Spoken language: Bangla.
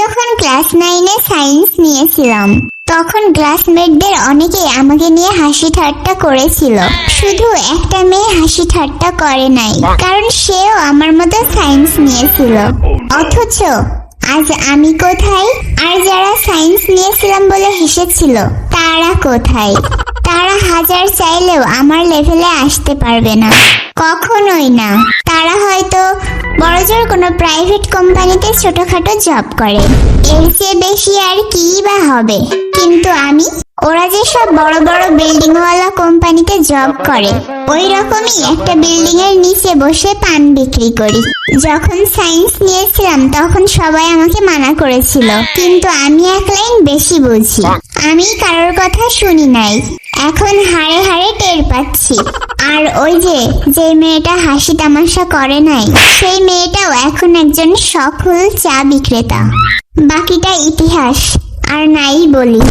যখন ক্লাস নাইনে সায়েন্স নিয়েছিলাম, তখন ক্লাসমেটদের অনেকেই আমাকে নিয়ে হাসি ঠাট্টা করেছিল। শুধু একটা মেয়ে হাসি ঠাট্টা করে নাই, কারণ সেও আমার মতো সায়েন্স নিয়েছিল। অথচ আজ আমি কোথায়? আর যারা সায়েন্স নিয়েছিলাম বলে হেসেছিল, তারা কোথায়? তারা হাজার চাইলেও আমার লেভেলে আসতে পারবে না। কখনোই না। তারা হয়তো কোনো প্রাইভেট কোম্পানিতে ছোটখাটো জব করে। এর চেয়ে বেশি আর কি বা হবে? কিন্তু আমি, ওরা যে সব বড় বড় বিল্ডিং ওয়ালা কোম্পানিতে জব করে ওই রকমই একটা বিল্ডিং এর নিচে বসে পান বিক্রি করি। যখন সায়েন্স নিয়েছিলাম, তখন সবাই আমাকে মানা করেছিল। কিন্তু আমি এক লাইন বেশি বুঝি। আমি কারোর কথা শুনি নাই। এখন হাড়ে হাড়ে টের পাচ্ছি। আর ওই যে যে মেয়েটা হাসি তামাশা করে নাই, সেই মেয়েটাও এখন একজন সফল চা বিক্রেতা। বাকিটা ইতিহাস, আর নাই বলি।